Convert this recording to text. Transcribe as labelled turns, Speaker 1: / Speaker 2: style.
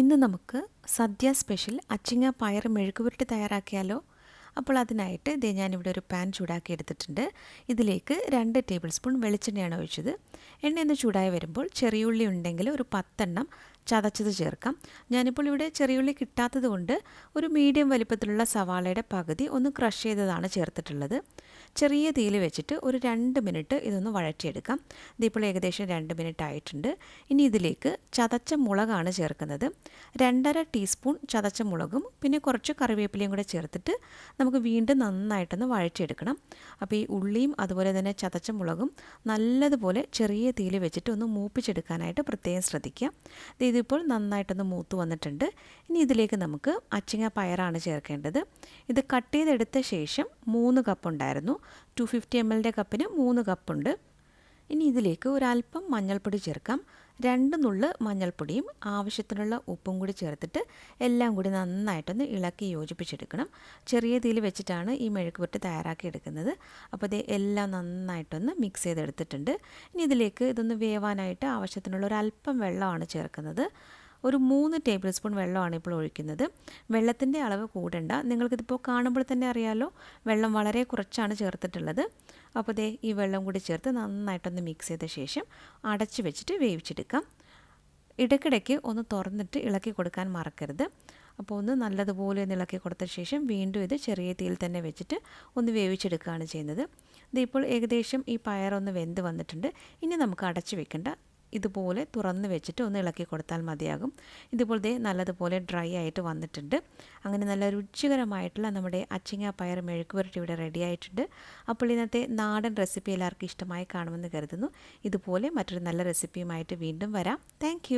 Speaker 1: ഇന്ന് നമുക്ക് സദ്യ സ്പെഷ്യൽ അച്ചിങ്ങ പയർ മെഴുക്കുപുരട്ടി തയ്യാറാക്കിയാലോ? അപ്പോൾ അതിനായിട്ട് ഇതേ ഞാനിവിടെ ഒരു പാൻ ചൂടാക്കി എടുത്തിട്ടുണ്ട്. ഇതിലേക്ക് രണ്ട് ടേബിൾ സ്പൂൺ വെളിച്ചെണ്ണയാണ് ഒഴിച്ചത്. എണ്ണ ഒന്ന് ചൂടായി വരുമ്പോൾ ചെറിയുള്ളി ഉണ്ടെങ്കിൽ ഒരു പത്തെണ്ണം ചതച്ചത് ചേർക്കാം. ഞാനിപ്പോൾ ഇവിടെ ചെറിയുള്ളി കിട്ടാത്തത് കൊണ്ട് ഒരു മീഡിയം വലിപ്പത്തിലുള്ള സവാളയുടെ പകുതി ഒന്ന് ക്രഷ് ചെയ്തതാണ് ചേർത്തിട്ടുള്ളത്. ചെറിയ തീയിൽ വെച്ചിട്ട് ഒരു രണ്ട് മിനിറ്റ് ഇതൊന്ന് വഴറ്റിയെടുക്കാം. ഇതിപ്പോൾ ഏകദേശം രണ്ട് മിനിറ്റ് ആയിട്ടുണ്ട്. ഇനി ഇതിലേക്ക് ചതച്ച മുളകാണ് ചേർക്കുന്നത്. രണ്ടര ടീസ്പൂൺ ചതച്ച മുളകും പിന്നെ കുറച്ച് കറിവേപ്പിലയും കൂടെ ചേർത്തിട്ട് നമുക്ക് വീണ്ടും നന്നായിട്ടൊന്ന് വഴറ്റിയെടുക്കണം. അപ്പോൾ ഈ ഉള്ളിയും അതുപോലെ തന്നെ ചതച്ച മുളകും നല്ലതുപോലെ ചെറിയ തീയിൽ വെച്ചിട്ട് ഒന്ന് മൂപ്പിച്ചെടുക്കാനായിട്ട് പ്രത്യേകം ശ്രദ്ധിക്കുക. ഇതിപ്പോൾ നന്നായിട്ടൊന്ന് മൂത്ത് വന്നിട്ടുണ്ട്. ഇനി ഇതിലേക്ക് നമുക്ക് അച്ചിങ്ങ പയറാണ് ചേർക്കേണ്ടത്. ഇത് കട്ട് ചെയ്തെടുത്ത ശേഷം മൂന്ന് കപ്പ് ഉണ്ടായിരുന്നു. ടു ഫിഫ്റ്റി എം എല്ലിന്റെ കപ്പിന് മൂന്ന് കപ്പുണ്ട് ഇനി ഇതിലേക്ക് ഒരല്പം മഞ്ഞൾപ്പൊടി ചേർക്കാം. രണ്ട് നുള്ള് മഞ്ഞൾപ്പൊടിയും ആവശ്യത്തിനുള്ള ഉപ്പും കൂടി ചേർത്തിട്ട് എല്ലാം കൂടി നന്നായിട്ടൊന്ന് ഇളക്കി യോജിപ്പിച്ചെടുക്കണം. ചെറിയ തീയിൽ വെച്ചിട്ടാണ് ഈ മെഴുക്കുപുരട്ടി തയ്യാറാക്കി എടുക്കുന്നത്. അപ്പോൾ ഇത് എല്ലാം നന്നായിട്ടൊന്ന് മിക്സ് ചെയ്തെടുത്തിട്ടുണ്ട്. ഇനി ഇതിലേക്ക് ഇതൊന്ന് വേവാനായിട്ട് ആവശ്യത്തിനുള്ള ഒരു അല്പം വെള്ളമാണ് ചേർക്കുന്നത്. ഒരു മൂന്ന് ടേബിൾ സ്പൂൺ വെള്ളമാണ് ഇപ്പോൾ ഒഴിക്കുന്നത്. വെള്ളത്തിന്റെ അളവ് കൂടണ്ട. നിങ്ങൾക്കിതിപ്പോൾ കാണുമ്പോൾ തന്നെ അറിയാലോ വെള്ളം വളരെ കുറച്ചാണ് ചേർത്തിട്ടുള്ളത്. അപ്പോൾ ദേ ഈ വെള്ളം കൂടി ചേർത്ത് നന്നായിട്ടൊന്ന് മിക്സ് ചെയ്ത ശേഷം അടച്ച് വെച്ചിട്ട് വേവിച്ചെടുക്കാം. ഇടയ്ക്കിടയ്ക്ക് ഒന്ന് തുറന്നിട്ട് ഇളക്കി കൊടുക്കാൻ മറക്കരുത്. അപ്പോൾ ഒന്ന് നല്ലതുപോലെ ഒന്ന് ഇളക്കി കൊടുത്ത ശേഷം വീണ്ടും ഇത് ചെറിയ തീയിൽ തന്നെ വെച്ചിട്ട് ഒന്ന് വേവിച്ചെടുക്കുകയാണ് ചെയ്യുന്നത്. ഇതിപ്പോൾ ഏകദേശം ഈ പയറൊന്ന് വെന്ത് വന്നിട്ടുണ്ട്. ഇനി നമുക്ക് അടച്ച് വെക്കേണ്ട. ഇതുപോലെ തുറന്ന് വെച്ചിട്ട് ഒന്ന് ഇളക്കി കൊടുത്താൽ മതിയാകും. ഇതുപോലെ നല്ലതുപോലെ ഡ്രൈ ആയിട്ട് വന്നിട്ടുണ്ട്. അങ്ങനെ നല്ല രുചികരമായിട്ടുള്ള നമ്മുടെ അച്ചിങ്ങ പയർ മെഴുക്കുപുരട്ടി ഇവിടെ റെഡി ആയിട്ടുണ്ട്. അപ്പോൾ ഇന്നത്തെ നാടൻ റെസിപ്പി എല്ലാവർക്കും ഇഷ്ടമായി കാണുമെന്ന് കരുതുന്നു. ഇതുപോലെ മറ്റൊരു നല്ല റെസിപ്പിയുമായിട്ട് വീണ്ടും വരാം. താങ്ക്